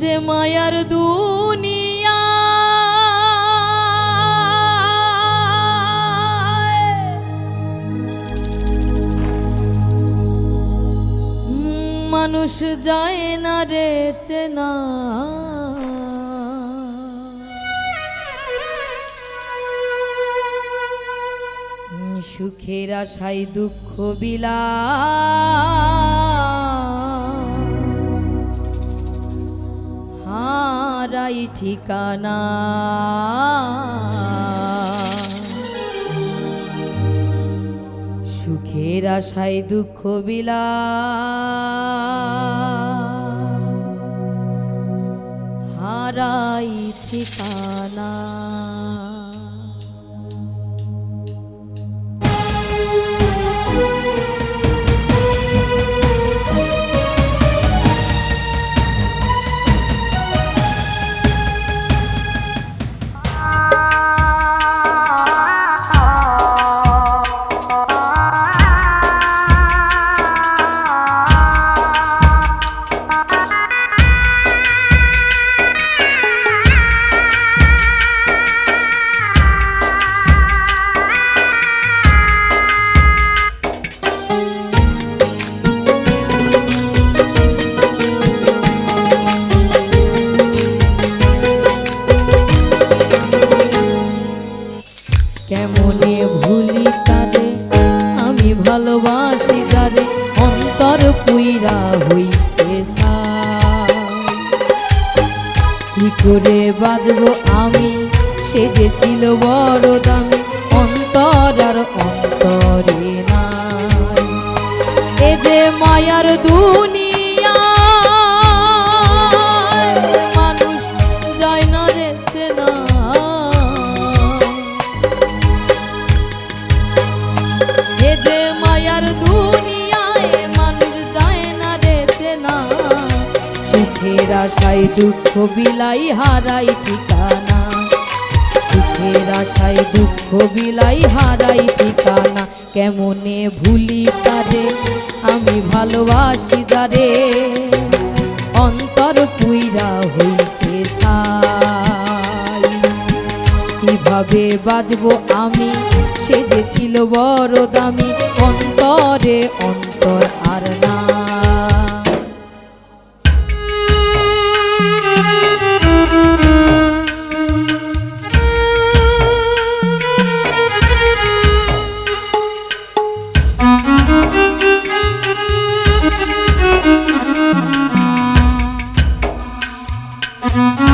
যে মায়ার দুনিয়া। মানুষ যায় না রে চেনা। সুখের আশায় দুঃখ বিলা হারাই ঠিকানা। সুখের আশায় দুঃখ বিলা হারাই ঠিকানা। কেমনে ভুলি তারে? আমি ভালোবাসি যারে অন্তর পুইরা হইছে। কি করে বাজবো আমি? সে যে ছিল বড় দামি, অন্তর আর অন্তরে নাই। এ যে মায়ার দুনিয়া মায়ার দুনিয়ায় দুঃখ বিলাই হারাই ঠিকানা। সুখের আশায় দুঃখ বিলাই হারাই ঠিকানা। কেমনে ভুলি তারে? আমি ভালোবাসি যারে অন্তর পুইরা হইছে ছাই কীভাবে বাজবো আমি? সে যে ছিল বড় দামি। অন্তরে অন্তর আর না। আজ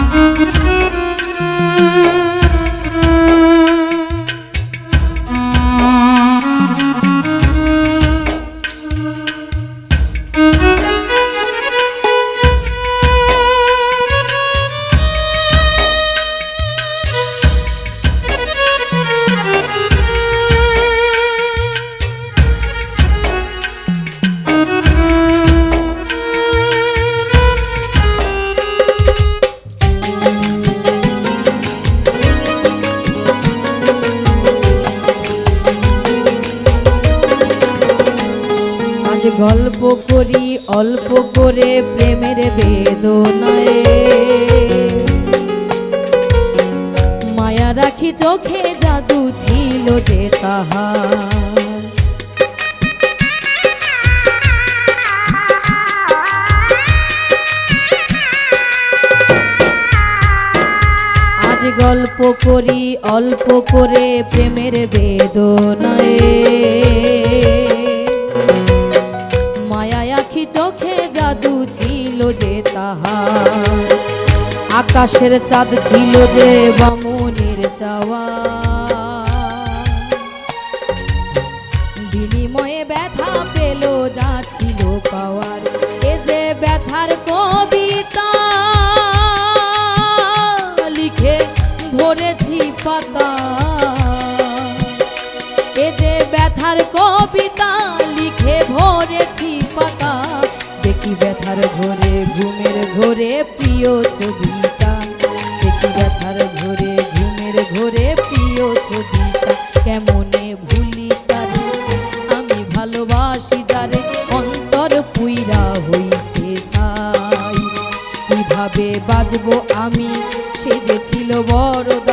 গল্প করি, অল্প করে প্রেমের বেদনায়। মায়া রাখি চোখে জাদু ছিল যে তাহার। আজ গল্প করি, অল্প করে প্রেমের বেদনায়। আকাশের চাঁদ ছিল যে বামনের চাওয়া। বিনিময়ে ব্যথা পেল, যা ছিল পাওয়ার। এ যে ব্যথার প্রিয় ছবিটা। দেখি ব্যথার ঘরে, ঘুমের ঘরে প্রিয় ছবিটা। কেমনে ভুলি আমি ভালোবাসি তারে, অন্তর পুইরা হইছে সাই। কীভাবে বাজবো আমি? সেজেছিল বড়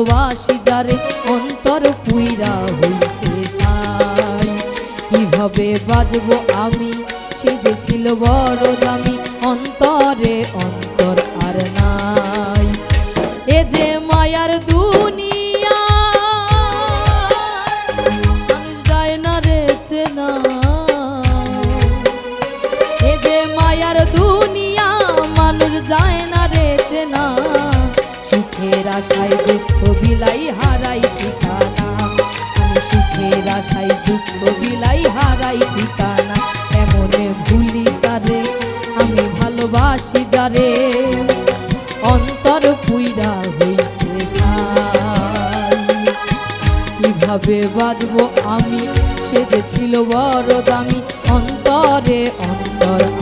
ভালোবাসি যারে অন্তর পুইরা হইছে সাই কীভাবে বাজবো আমি? সে যে ছিল বল হারাই ঠিকানা। এমনে ভুলি তারে, আমি ভালোবাসি যারে। অন্তর পুইরা হইতে কীভাবে বাজব আমি? সে যে ছিল বড় দামি। অন্তরে অন্তর